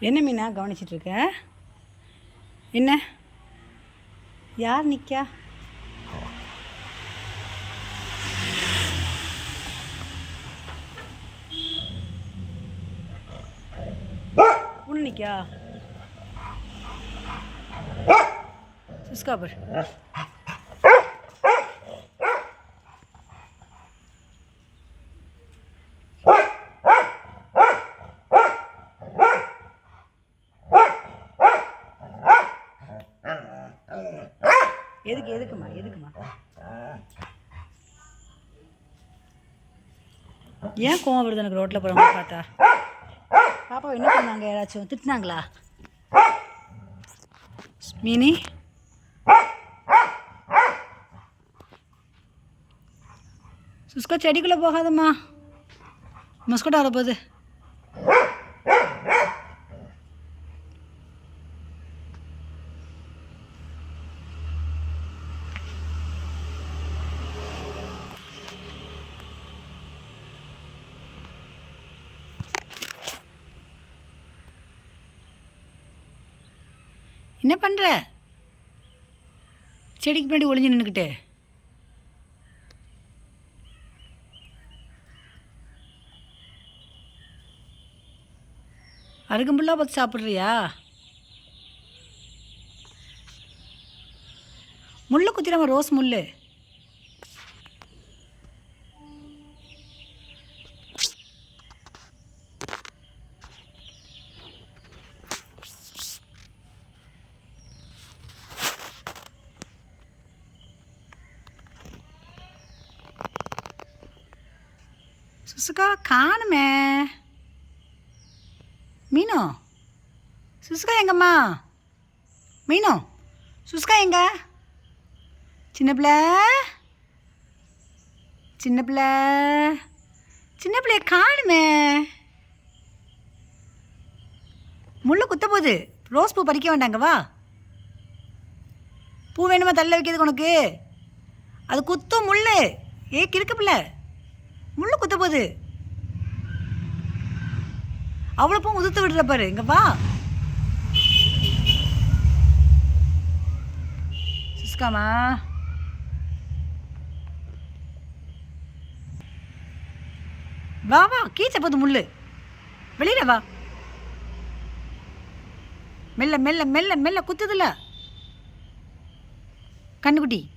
என்ன மீனா கவனிச்சிட்டு இருக்க என்ன? யார் நிற்கா உள்ள நிற்கா சுஸ்கா எதுக்கு எதுக்குமா எதுக்குமா ஏன் கோவம் வருது எனக்கு ரோட்டில் போகிறவங்க பார்த்தா? பாப்பா என்ன பண்ணாங்க? யாராச்சும் திட்டினாங்களா? மீனி சுஸ்கா செடிக்குள்ளே போகாதம்மா. மஸ்கோட்டா வரப்போகுது. போகுது என்ன பண்ணுற செடிக்கு பின்னாடி ஒளிஞ்சு நின்றுக்கிட்டு அருகம்புல்லா பார்த்து சாப்பிட்றியா? முள்ளு குத்திரமா ரோஸ் முள்ளு. சுசுகா காணுமே. மீனோ. சுசுகா எங்கம்மா? மீனோ. சுசுகா எங்க? சின்ன பிள்ளை. சின்ன பிள்ளை. சின்ன பிள்ளைய காணுமே. முள்ளு குத்த போகுது. ரோஸ் பூ பறிக்க வேண்டாங்க வா. பூ வேணுமா தள்ள வைக்கிறதுக்கு உனக்கு? அது குத்தும் முள்ளு. ஏ கிறுக்கு பிள்ளை. முள்ளு குத்த போகுது. அவ்வளோ பூ உதுத்து விடுற பாரு இங்கே வா. சுஸ்காமா. வா வா கீச்ச போது முள்ளு. வெளியில வா. மெல்ல மெல்ல மெல்ல மெல்ல குத்துதுல. கண்ணுக்குட்டி.